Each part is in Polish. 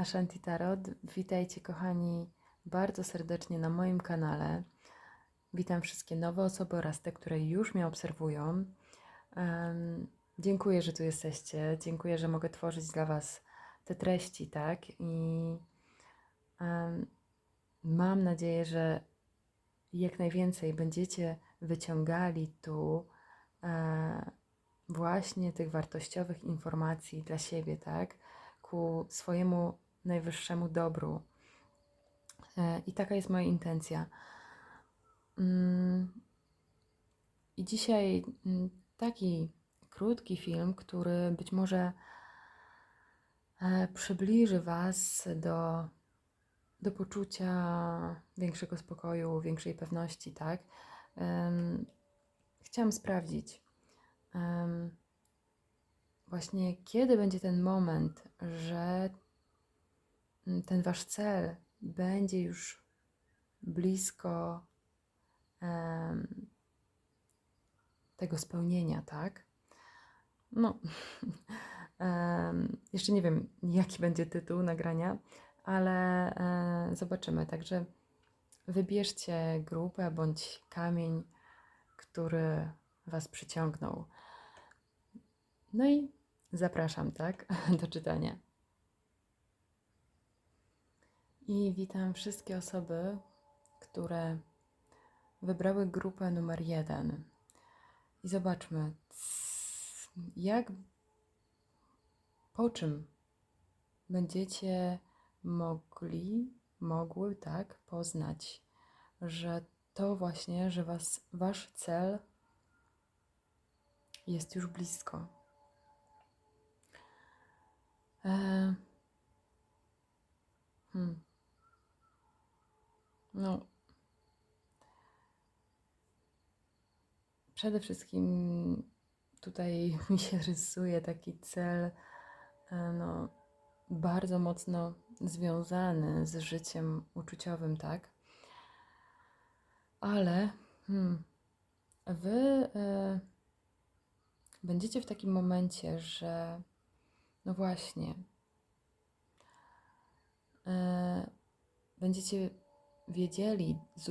Ashanti Tarot. Witajcie kochani bardzo serdecznie na moim kanale. Witam wszystkie nowe osoby oraz te, które już mnie obserwują. Em, dziękuję, że tu jesteście. Dziękuję, że mogę tworzyć dla Was te treści, tak? I em, mam nadzieję, że jak najwięcej będziecie wyciągali tu e, właśnie tych wartościowych informacji dla siebie, tak? Ku swojemu najwyższemu dobru. E, I taka jest moja intencja. Mm, I dzisiaj mm, taki krótki film, który być może e, przybliży Was do, do poczucia większego spokoju, większej pewności, tak? Chciałam sprawdzić, właśnie kiedy będzie ten moment, że ten Wasz cel będzie już blisko em, tego spełnienia, tak? No, em, jeszcze nie wiem, jaki będzie tytuł nagrania, ale e, zobaczymy. Także wybierzcie grupę bądź kamień, który Was przyciągnął. No i zapraszam, tak, do czytania. I witam wszystkie osoby, które wybrały grupę numer jeden. I zobaczmy, jak, po czym będziecie mogli, mogły, tak, poznać, że to właśnie, że was, wasz cel jest już blisko. E, hmm. No, przede wszystkim tutaj mi się rysuje taki cel, e, no, bardzo mocno związany z życiem uczuciowym, tak? Ale hmm, wy e, będziecie w takim momencie, że no właśnie, e, będziecie wiedzieli z,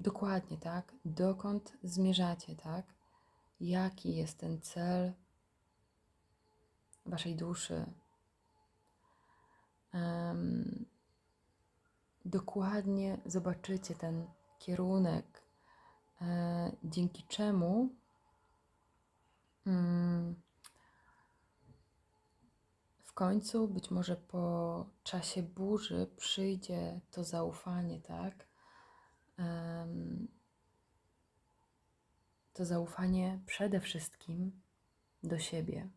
dokładnie, tak, dokąd zmierzacie, tak, jaki jest ten cel waszej duszy. Em, dokładnie zobaczycie ten kierunek, e, dzięki czemu mm, w końcu, być może po czasie burzy, przyjdzie to zaufanie, tak? To zaufanie przede wszystkim do siebie.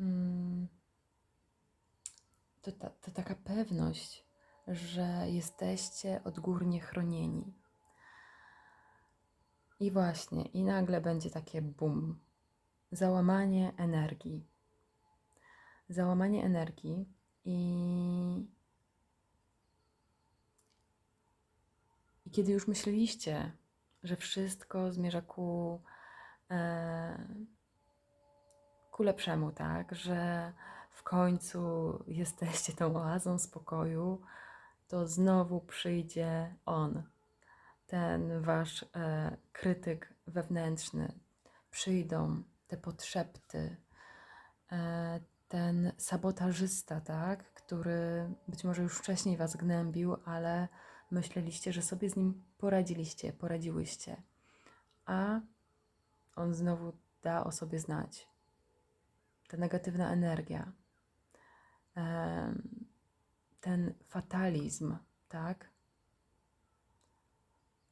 Mm, to, ta, to taka pewność, że jesteście odgórnie chronieni. I właśnie, i nagle będzie takie bum, załamanie energii. Załamanie energii i, i kiedy już myśleliście, że wszystko zmierza ku, e, ku lepszemu, tak? Że w końcu jesteście tą oazą spokoju, to znowu przyjdzie on, ten wasz e, krytyk wewnętrzny. Przyjdą te podszepty, e, ten sabotażysta, tak, który być może już wcześniej was gnębił, ale myśleliście, że sobie z nim poradziliście, poradziłyście, a on znowu da o sobie znać. Ta negatywna energia, em, ten fatalizm, tak?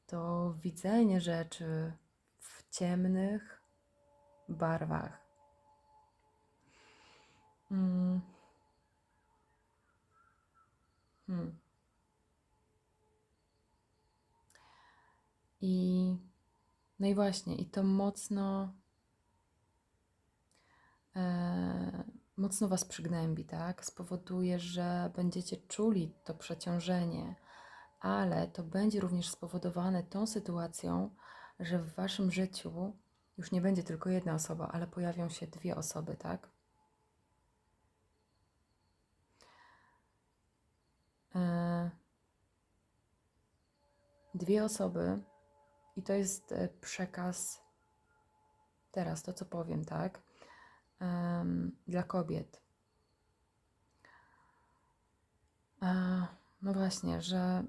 To widzenie rzeczy w ciemnych barwach. Mm. Hmm. I no i właśnie, i to mocno e, mocno was przygnębi, tak? Spowoduje, że będziecie czuli to przeciążenie, ale to będzie również spowodowane tą sytuacją, że w waszym życiu już nie będzie tylko jedna osoba, ale pojawią się dwie osoby, tak? E, dwie osoby, i to jest e, przekaz teraz, to co powiem, tak? Dla kobiet. E, no właśnie, że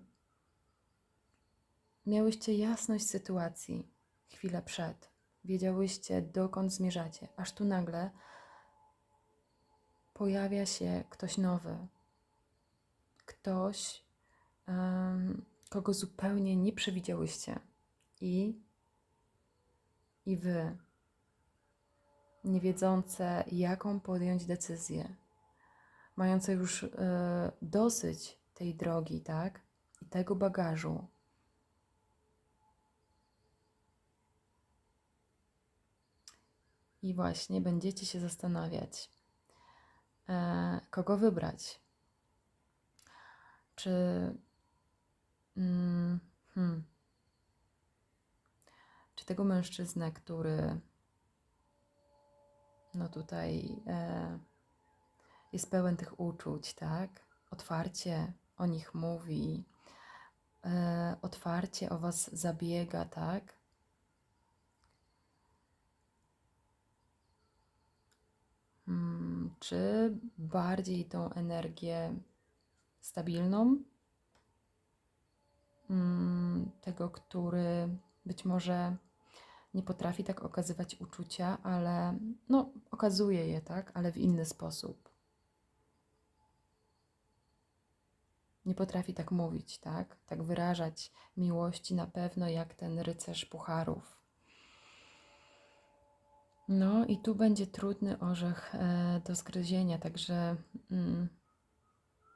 miałyście jasność sytuacji chwilę przed. Wiedziałyście, dokąd zmierzacie, aż tu nagle pojawia się ktoś nowy. Ktoś, em, kogo zupełnie nie przewidziałyście. I, i wy, nie wiedzące, jaką podjąć decyzję, mające już e, dosyć tej drogi, tak? I tego bagażu. I właśnie będziecie się zastanawiać, e, kogo wybrać. Czy. Mm, hmm, czy tego mężczyznę, który no tutaj e, jest pełen tych uczuć, tak? Otwarcie o nich mówi, e, otwarcie o Was zabiega, tak? Hmm, czy bardziej tą energię stabilną, hmm, tego, który być może nie potrafi tak okazywać uczucia, ale no, okazuje je, tak, ale w inny sposób. Nie potrafi tak mówić, tak, tak wyrażać miłości na pewno jak ten rycerz pucharów. No i tu będzie trudny orzech e, do zgryzienia, także. Mm,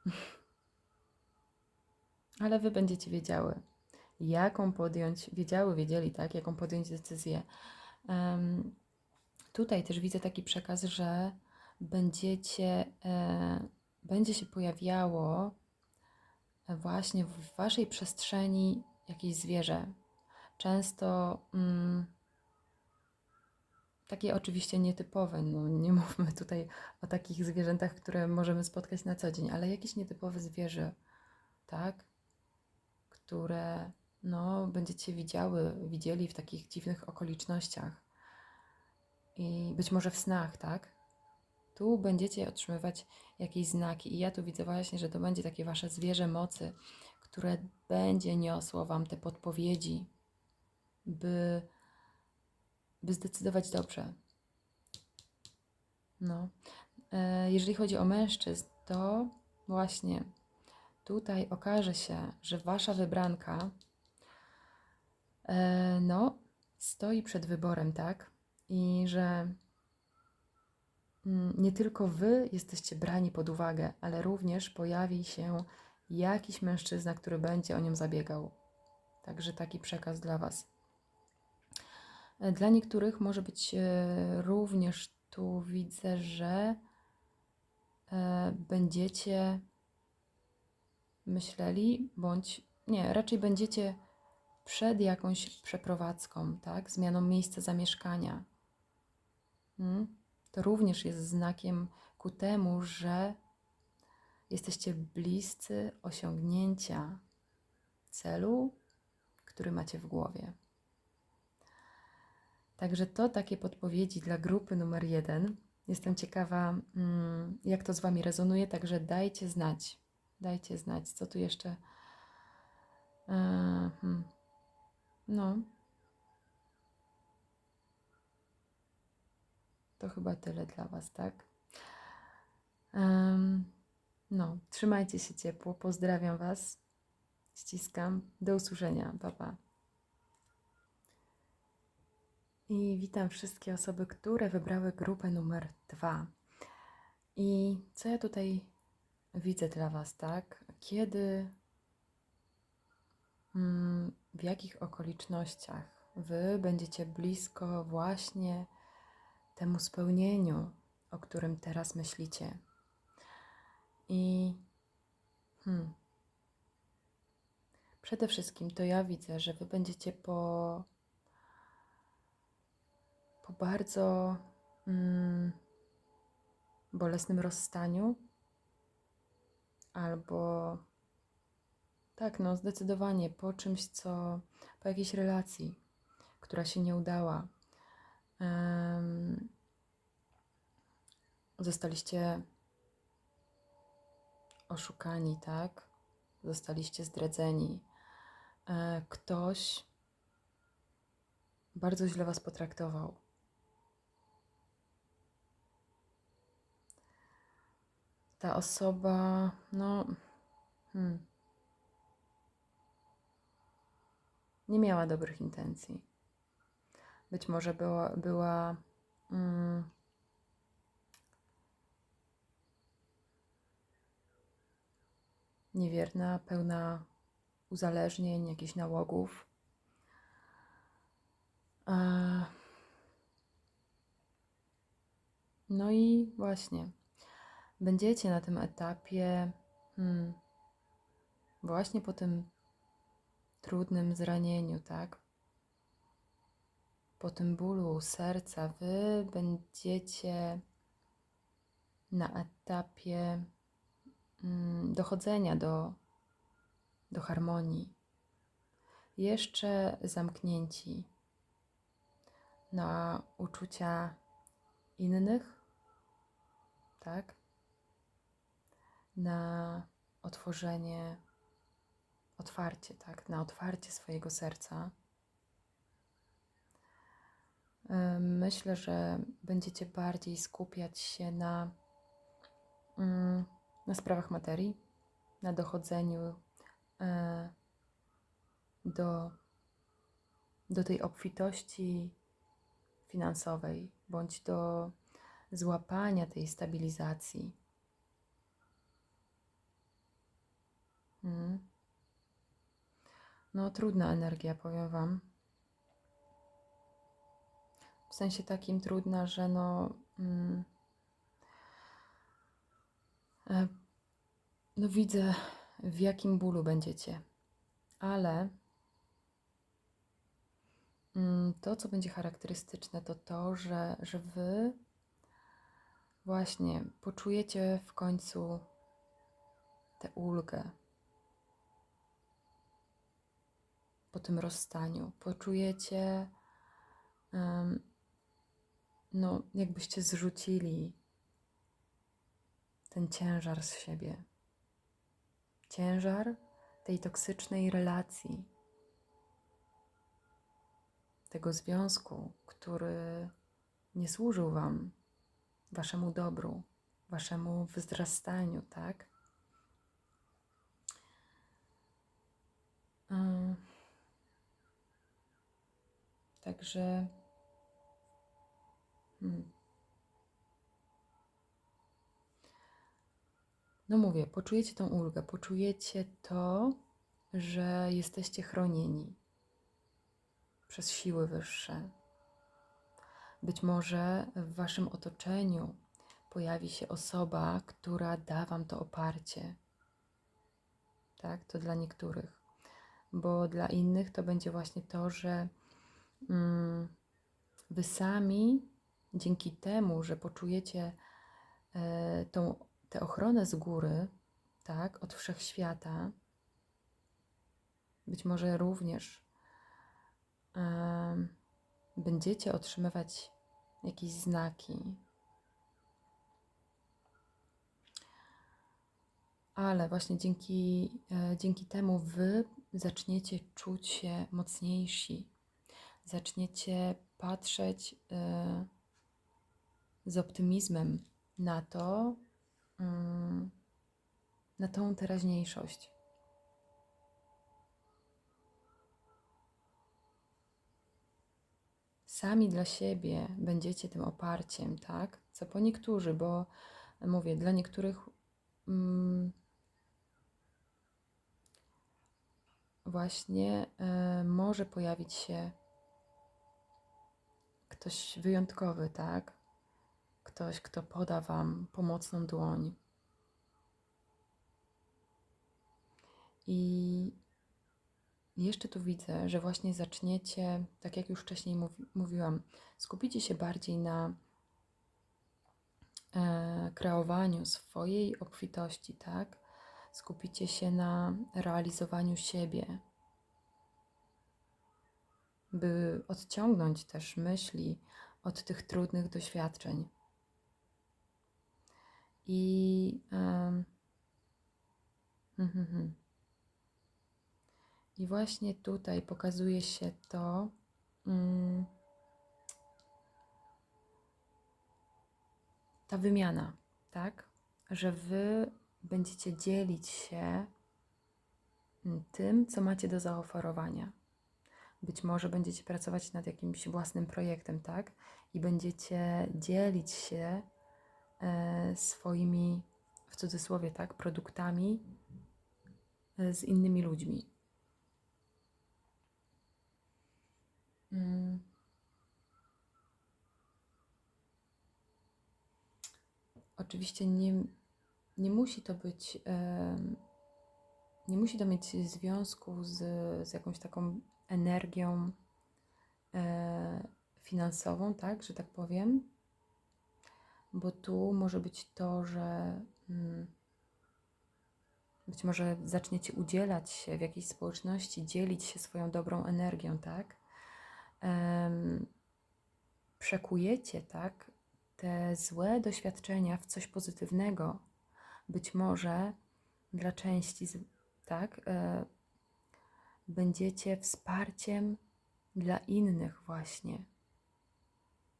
ale wy będziecie wiedziały jaką podjąć, wiedziały, wiedzieli, tak, jaką podjąć decyzję. Um, tutaj też widzę taki przekaz, że będziecie, e, będzie się pojawiało właśnie w waszej przestrzeni jakieś zwierzę. Często mm, takie oczywiście nietypowe, no nie mówmy tutaj o takich zwierzętach, które możemy spotkać na co dzień, ale jakieś nietypowe zwierzę, tak, które no, będziecie widziały, widzieli w takich dziwnych okolicznościach. I być może w snach, tak? Tu będziecie otrzymywać jakieś znaki, i ja tu widzę właśnie, że to będzie takie wasze zwierzę mocy, które będzie niosło wam te podpowiedzi, by, by zdecydować dobrze. No. E, jeżeli chodzi o mężczyzn, to właśnie tutaj okaże się, że wasza wybranka E, no, stoi przed wyborem, tak? I że mm, nie tylko wy jesteście brani pod uwagę, ale również pojawi się jakiś mężczyzna, który będzie o nią zabiegał. Także taki przekaz dla Was. E, dla niektórych może być e, również tu widzę, że będziecie myśleli, bądź nie, raczej będziecie przed jakąś przeprowadzką, tak? zmianą miejsca zamieszkania. Hmm? To również jest znakiem ku temu, że jesteście bliscy osiągnięcia celu, który macie w głowie. Także to takie podpowiedzi dla grupy numer jeden. Jestem ciekawa, mm, jak to z Wami rezonuje, także dajcie znać. Dajcie znać, co tu jeszcze. E, hmm. No. To chyba tyle dla Was, tak? Um, no, trzymajcie się ciepło. Pozdrawiam Was. Ściskam. Do usłyszenia. Papa. Pa. I witam wszystkie osoby, które wybrały grupę numer dwa. I co ja tutaj widzę dla Was, tak? Kiedy mm, w jakich okolicznościach Wy będziecie blisko właśnie temu spełnieniu, o którym teraz myślicie. I hmm, przede wszystkim to ja widzę, że Wy będziecie po, po bardzo mm, bolesnym rozstaniu albo Tak, no zdecydowanie po czymś, co po jakiejś relacji, która się nie udała. em, zostaliście oszukani, tak? Zostaliście zdradzeni. E, ktoś bardzo źle was potraktował. Ta osoba, no, hmm, nie miała dobrych intencji. Być może była, była mm, niewierna, pełna uzależnień, jakichś nałogów. E, No i właśnie, będziecie na tym etapie, hmm, właśnie po tym trudnym zranieniu, tak? Po tym bólu serca, wy będziecie na etapie mm, dochodzenia do, do harmonii. Jeszcze zamknięci na uczucia innych, tak? Na otworzenie, otwarcie, tak? Na otwarcie swojego serca. Myślę, że będziecie bardziej skupiać się na, mm, na sprawach materii, na dochodzeniu e, do, do tej obfitości finansowej, bądź do złapania tej stabilizacji. Mm. No, trudna energia, powiem Wam. W sensie takim trudna, że no. Mm, e, no, widzę, w jakim bólu będziecie, ale mm, to, co będzie charakterystyczne, to to, że, że Wy właśnie poczujecie w końcu tę ulgę po tym rozstaniu. Poczujecie, em, no, jakbyście zrzucili ten ciężar z siebie. Ciężar tej toksycznej relacji, tego związku, który nie służył Wam, Waszemu dobru, Waszemu wzrastaniu, tak? Ym, Także. Hmm. No mówię, poczujecie tą ulgę, poczujecie to, że jesteście chronieni przez siły wyższe. Być może w waszym otoczeniu pojawi się osoba, która da wam to oparcie. Tak, to dla niektórych, bo dla innych to będzie właśnie to, że wy sami dzięki temu, że poczujecie e, tą, tę ochronę z góry, tak, od wszechświata, być może również em, będziecie otrzymywać jakieś znaki. Ale właśnie dzięki, e, dzięki temu wy zaczniecie czuć się mocniejsi, zaczniecie patrzeć e, z optymizmem na to, mm, na tą teraźniejszość. Sami dla siebie będziecie tym oparciem, tak? Co po niektórzy, bo mówię, dla niektórych mm, właśnie e, może pojawić się ktoś wyjątkowy, tak? Ktoś, kto poda Wam pomocną dłoń. I jeszcze tu widzę, że właśnie zaczniecie, tak jak już wcześniej mówi, mówiłam, skupicie się bardziej na e, kreowaniu swojej obfitości, tak? skupicie się na realizowaniu siebie, by odciągnąć też myśli od tych trudnych doświadczeń. I, um. I właśnie tutaj pokazuje się to, mm, ta wymiana, tak? Że wy będziecie dzielić się mm, tym, co macie do zaoferowania. Być może będziecie pracować nad jakimś własnym projektem, tak? I będziecie dzielić się e, swoimi, w cudzysłowie, tak, produktami e, z innymi ludźmi. Mm. Oczywiście nie, nie musi to być, nie musi to mieć związku z, z jakąś taką energią e, finansową, tak, że tak powiem, bo tu może być to, że mm, być może zaczniecie udzielać się w jakiejś społeczności, dzielić się swoją dobrą energią, tak? przekujecie, tak, te złe doświadczenia w coś pozytywnego. Być może dla części, tak, e, będziecie wsparciem dla innych właśnie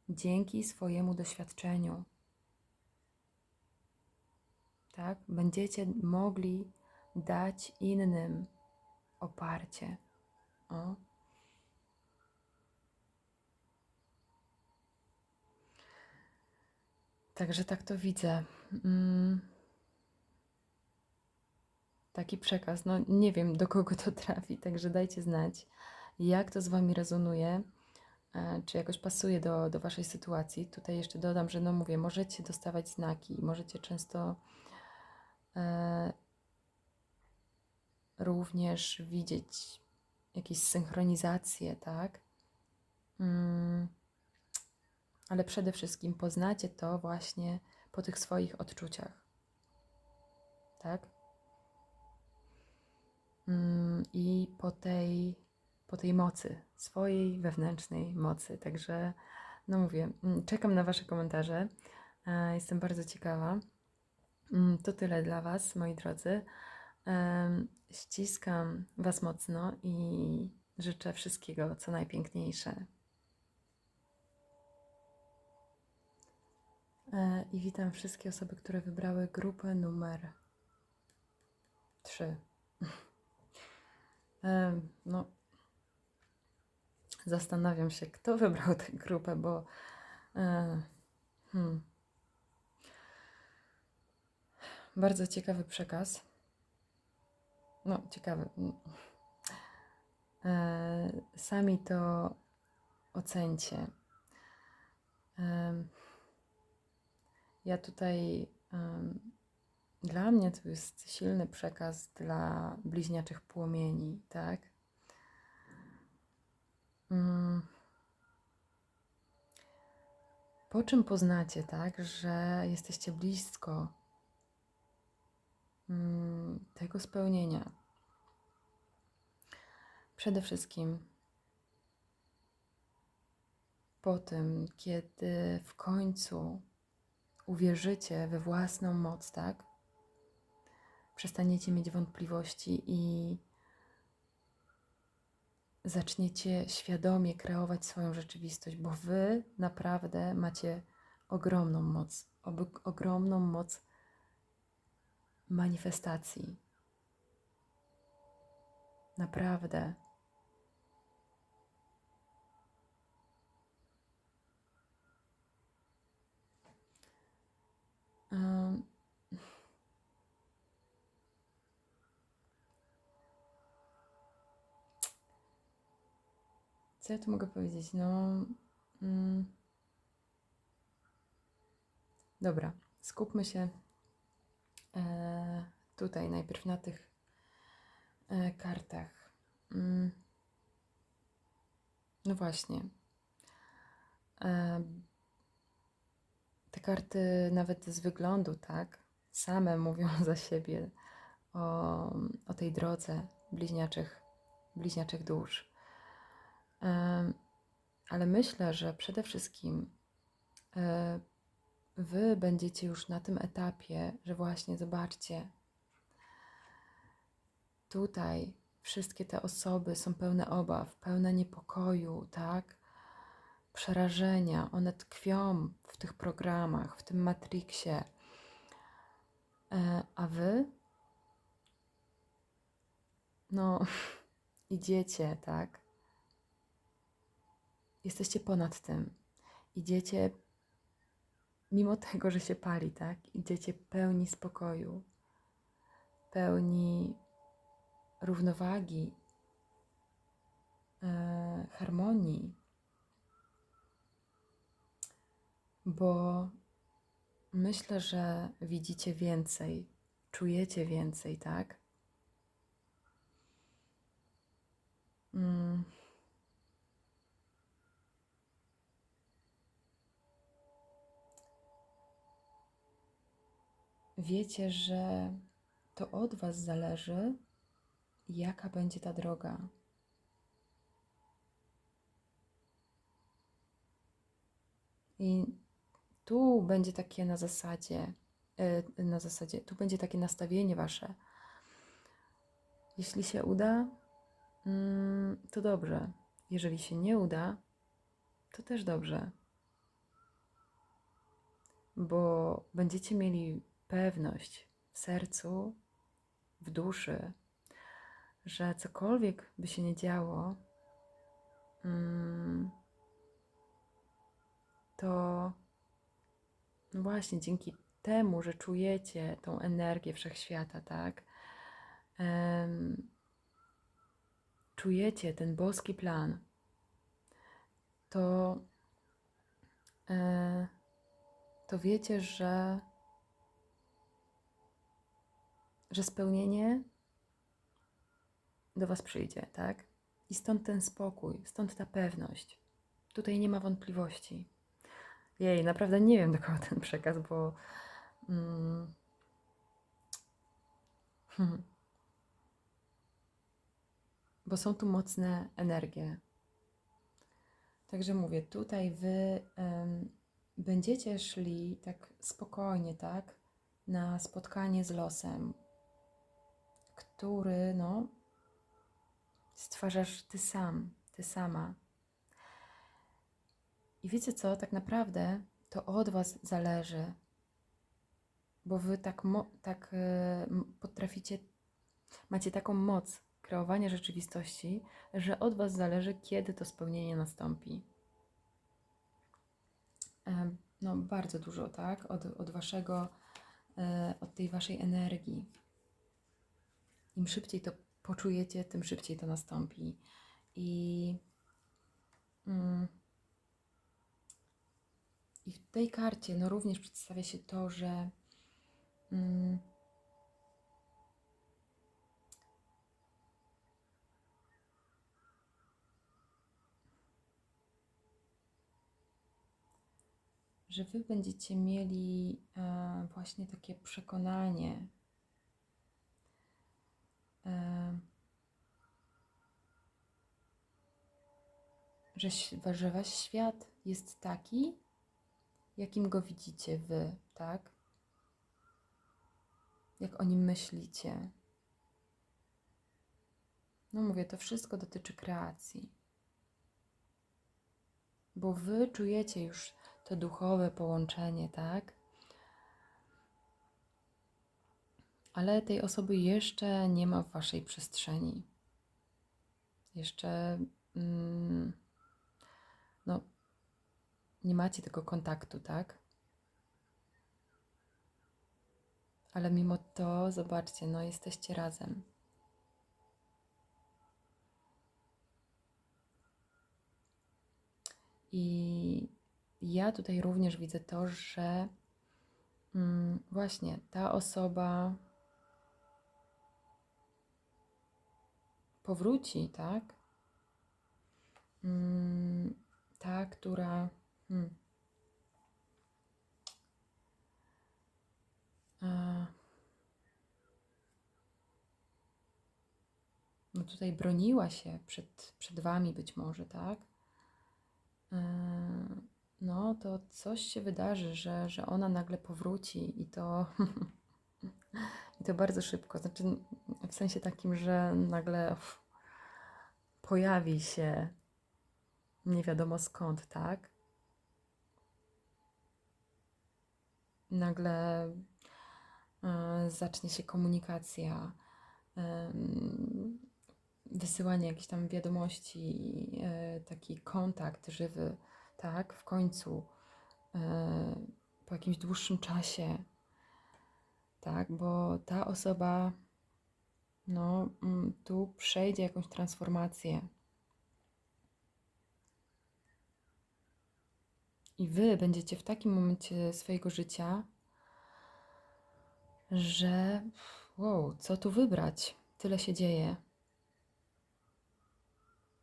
dzięki swojemu doświadczeniu. Tak, będziecie mogli dać innym oparcie. O. Także tak to widzę. Mm. Taki przekaz. No nie wiem, do kogo to trafi, także dajcie znać, jak to z Wami rezonuje, e, czy jakoś pasuje do, do Waszej sytuacji. Tutaj jeszcze dodam, że no mówię, możecie dostawać znaki, możecie często e, również widzieć jakieś synchronizacje, tak? Mm ale przede wszystkim poznacie to właśnie po tych swoich odczuciach. Tak? Mm, I po tej, po tej mocy, swojej wewnętrznej mocy. Także, no mówię, mm, czekam na Wasze komentarze. E, jestem bardzo ciekawa. Mm, to tyle dla Was, moi drodzy. Ściskam Was mocno i życzę wszystkiego, co najpiękniejsze. E, I witam wszystkie osoby, które wybrały grupę numer 3. E, no, zastanawiam się, kto wybrał tę grupę, bo. E, hmm, bardzo ciekawy przekaz. No, ciekawy. Sami to ocencie. Ja tutaj, dla mnie to jest silny przekaz dla bliźniaczych płomieni, tak? Um, po czym poznacie, tak, że jesteście blisko um, tego spełnienia? Przede wszystkim po tym, kiedy w końcu uwierzycie we własną moc, tak? Przestaniecie mieć wątpliwości i zaczniecie świadomie kreować swoją rzeczywistość, bo wy naprawdę macie ogromną moc, ogromną moc manifestacji. Naprawdę. Co ja tu mogę powiedzieć? No. Mm, dobra, skupmy się e, tutaj najpierw na tych e, kartach. Mm, no właśnie. E, te karty nawet z wyglądu, tak, same mówią za siebie o, o tej drodze bliźniaczych, bliźniaczych dusz. Ale myślę, że przede wszystkim e, Wy będziecie już na tym etapie, że właśnie zobaczcie, tutaj wszystkie te osoby są pełne obaw, pełne niepokoju, tak? Przerażenia. One tkwią w tych programach, w tym Matrixie. E, A wy? No, idziecie, tak? Jesteście ponad tym. Idziecie, mimo tego, że się pali, tak? Idziecie pełni spokoju, pełni równowagi, e, harmonii, bo myślę, że widzicie więcej, czujecie więcej, tak? Mm. Wiecie, że to od Was zależy, jaka będzie ta droga. I tu będzie takie na zasadzie, e, na zasadzie, tu będzie takie nastawienie Wasze. Jeśli się uda, mm, to dobrze. Jeżeli się nie uda, to też dobrze. Bo będziecie mieli pewność w sercu, w duszy, że cokolwiek by się nie działo, mm, to no właśnie dzięki temu, że czujecie tą energię wszechświata, tak? Czujecie ten boski plan, to, e, to wiecie, że, że spełnienie do Was przyjdzie, tak? I stąd ten spokój, stąd ta pewność. Tutaj nie ma wątpliwości. Jej, naprawdę nie wiem do kogo ten przekaz, bo. Mm, hmm, bo są tu mocne energie. Także mówię, tutaj wy em, będziecie szli tak spokojnie, tak? Na spotkanie z losem, który, no, stwarzasz ty sam, ty sama. I wiecie co, tak naprawdę to od was zależy, bo wy tak, tak m- potraficie, macie taką moc kreowania rzeczywistości, że od was zależy, kiedy to spełnienie nastąpi. No, bardzo dużo, tak? Od, od waszego, e, od tej waszej energii. Im szybciej to poczujecie, tym szybciej to nastąpi. I, mm, i w tej karcie no, również przedstawia się to, że mm, że wy będziecie mieli e, właśnie takie przekonanie, że, że wasz świat jest taki, jakim go widzicie wy, tak? Jak o nim myślicie. No mówię, to wszystko dotyczy kreacji. Bo wy czujecie już to duchowe połączenie, tak? Ale tej osoby jeszcze nie ma w waszej przestrzeni. Jeszcze mm, no, nie macie tego kontaktu, tak? Ale mimo to, zobaczcie, no jesteście razem. I ja tutaj również widzę to, że mm, właśnie ta osoba powróci, tak? Mm, ta, która. Hmm, a, tutaj broniła się przed, przed Wami być może, tak? Yy, No, to coś się wydarzy, że, że ona nagle powróci i to, i to bardzo szybko. Znaczy, w sensie takim, że nagle pojawi się nie wiadomo skąd, tak? Nagle e, zacznie się komunikacja, em, wysyłanie jakichś tam wiadomości, e, taki kontakt żywy, tak? W końcu, e, po jakimś dłuższym czasie, tak? Bo ta osoba, no, mm, tu przejdzie jakąś transformację. I wy będziecie w takim momencie swojego życia, że wow, co tu wybrać? Tyle się dzieje.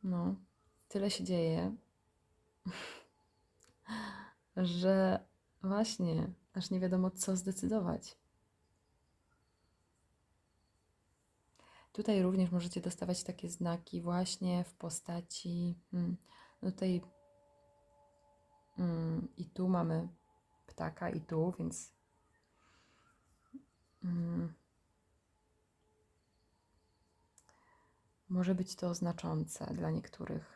No, tyle się dzieje, że właśnie aż nie wiadomo, co zdecydować. Tutaj również możecie dostawać takie znaki właśnie w postaci. Hmm, no tutaj mm, i tu mamy ptaka, i tu, więc. Mm, może być to znaczące dla niektórych.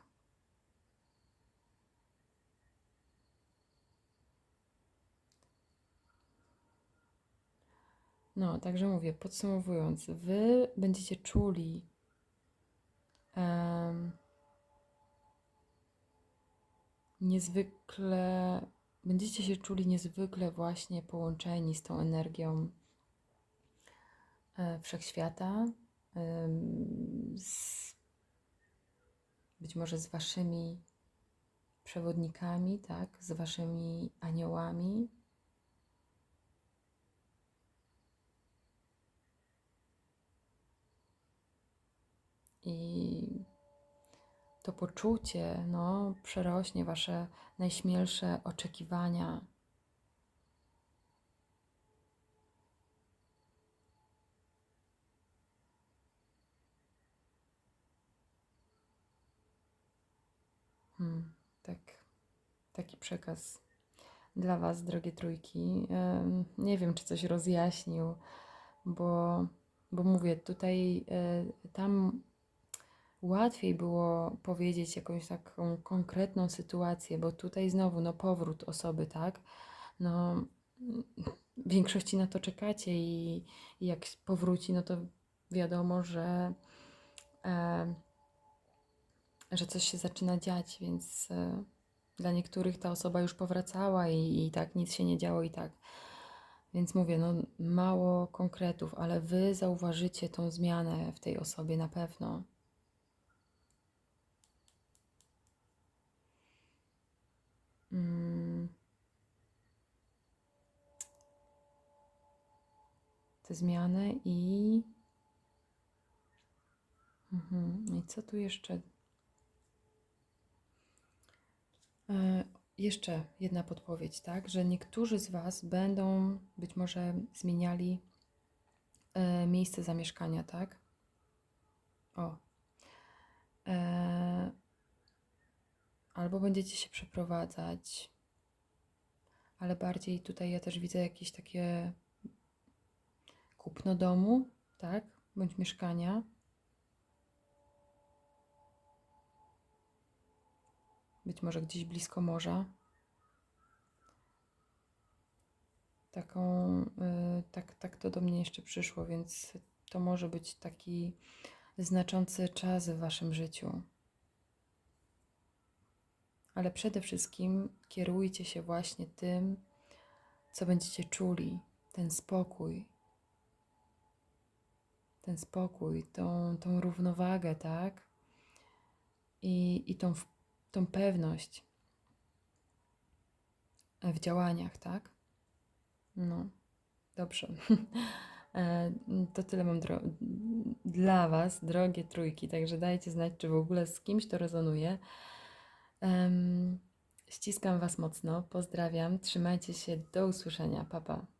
No, także mówię, podsumowując, wy będziecie czuli em, niezwykle, będziecie się czuli niezwykle właśnie połączeni z tą energią e, wszechświata, em, z, być może z waszymi przewodnikami, tak, z waszymi aniołami. I to poczucie no, przerośnie wasze najśmielsze oczekiwania. Hmm, tak, taki przekaz dla Was, drogie trójki. Nie wiem, czy coś rozjaśnił, bo, bo mówię, tutaj, e, tam łatwiej było powiedzieć jakąś taką konkretną sytuację, bo tutaj znowu, no powrót osoby, tak? No, w większości na to czekacie i, i jak powróci, no to wiadomo, że, e, że coś się zaczyna dziać, więc e, dla niektórych ta osoba już powracała i, i tak nic się nie działo i tak. Więc mówię, no mało konkretów, ale wy zauważycie tą zmianę w tej osobie na pewno. Te zmiany i. Mhm. I co tu jeszcze? E, jeszcze jedna podpowiedź, tak? Że niektórzy z Was będą być może zmieniali e, miejsce zamieszkania, tak? O. E, albo będziecie się przeprowadzać, ale bardziej tutaj ja też widzę jakieś takie kupno domu, tak? Bądź mieszkania. Być może gdzieś blisko morza. Taką, y, tak, tak to do mnie jeszcze przyszło, więc to może być taki znaczący czas w Waszym życiu. Ale przede wszystkim kierujcie się właśnie tym, co będziecie czuli, ten spokój, ten spokój, tą, tą równowagę, tak? I, i tą, tą pewność w działaniach, tak? No, dobrze. E, To tyle mam dla Was, drogie trójki, także dajcie znać, czy w ogóle z kimś to rezonuje. Em, ściskam Was mocno, pozdrawiam, trzymajcie się, do usłyszenia, papa. Pa.